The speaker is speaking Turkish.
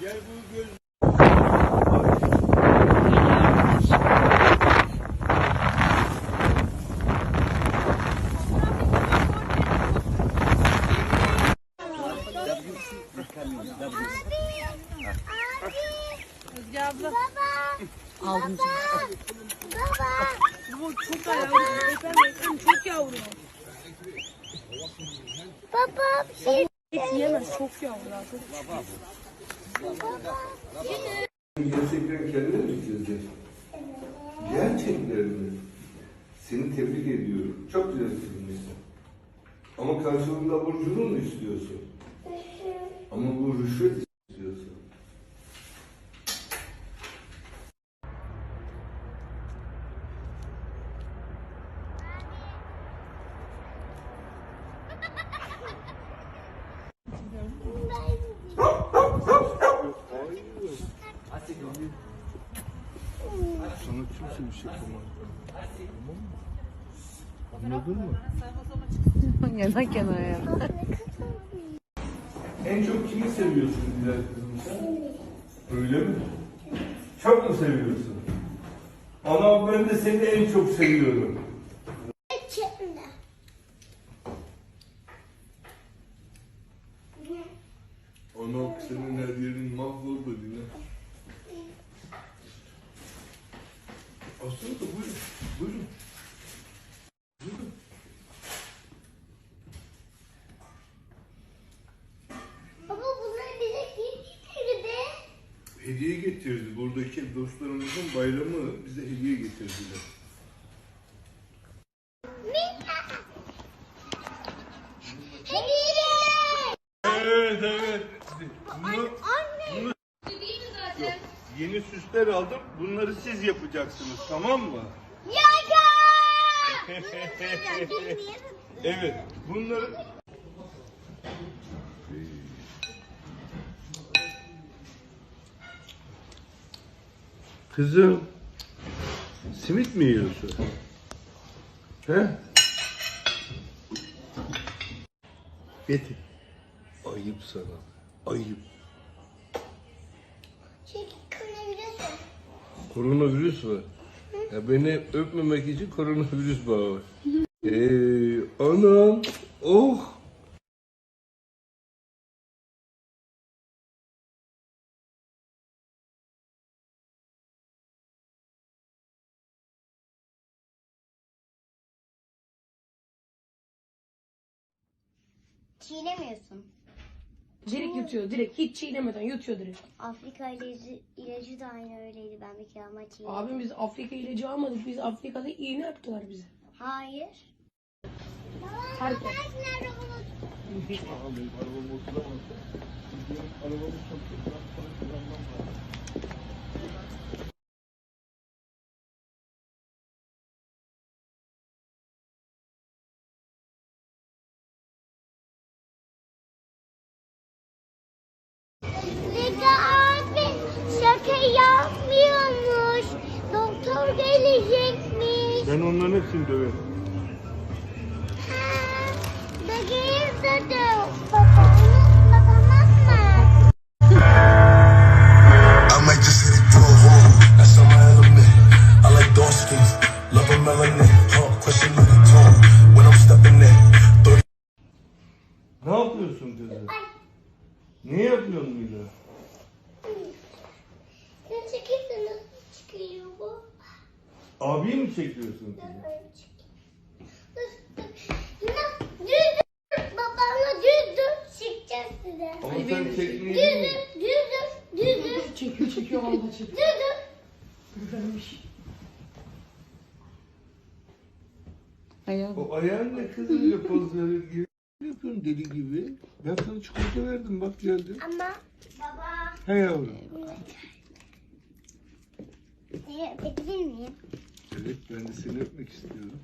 Gel bu göz Özge abla. Aldım. Bu çok da yavru. Efendim efendim çok yavru. Baba bir şey Et yiyemez çok yavru. ya, Çok Gerçekten kendine mi çizdin? Gerçekten mi? Seni tebrik ediyorum. Çok güzel çizmişsin. Ama karşılığında burcunu mu istiyorsun? Ama bu rüşvet istiyorsun. Sana kimse bir şey yapamaz. Anladın mı? Yana kenara ya. En çok kimi seviyorsun Bilal kızım sen? Öyle mi? Çok mu seviyorsun? Ama ben de seni en çok seviyorum. Ana senin her yerin mahvoldu yine. Aslında buyurun, buyurun. Buyurun. Baba bunlar bize kim getirdi? Hediye getirdi. Buradaki dostlarımızın bayramı bize hediye getirdiler. Hediye! Evet, evet. Bunu yeni süsler aldım. Bunları siz yapacaksınız, tamam mı? Yaka! Evet, bunları... Kızım, simit mi yiyorsun? He? Getir. Ayıp sana, ayıp. Koronavirüs var. Ya beni öpmemek için koronavirüs bağı var. Ee, anam, oh. Çiğnemiyorsun. Direkt yutuyor. Direkt hiç çiğnemeden yutuyor direkt. Afrika ilacı, ilacı da aynı öyleydi. Ben bir kere ama çiğnedim. Abim biz Afrika ilacı almadık. Biz Afrika'da iğne yaptılar bize. Hayır. Herkes. Nerede bunu? Zeka Ben onların hepsini döverim. Ha, Da de baba unutma tamam mı? I might just hit it for a hole. That's on my element. I like dark skins, love a melanin. Huh, question of the tone. When I'm stepping in, 30 Ne yapıyorsun kızım? Ne yapıyorsun Mila? Sen çekilse nasıl çıkıyor bu? Abiyi mi çekiyorsun kızım? Babamla düz dur. Çıkacağız size. Ama sen çekmeyi. Düz dur. Düz dur. Çekiyor çekiyor vallahi çekiyor. Düz dur. Güzelmiş. Ayağı. O ayağın ne kızım öyle poz verir gibi. Ne yapıyorsun deli gibi? Ben sana çikolata verdim bak geldi. Ama baba. He yavrum. Seni öpebilir miyim? Evet ben de seni öpmek istiyorum.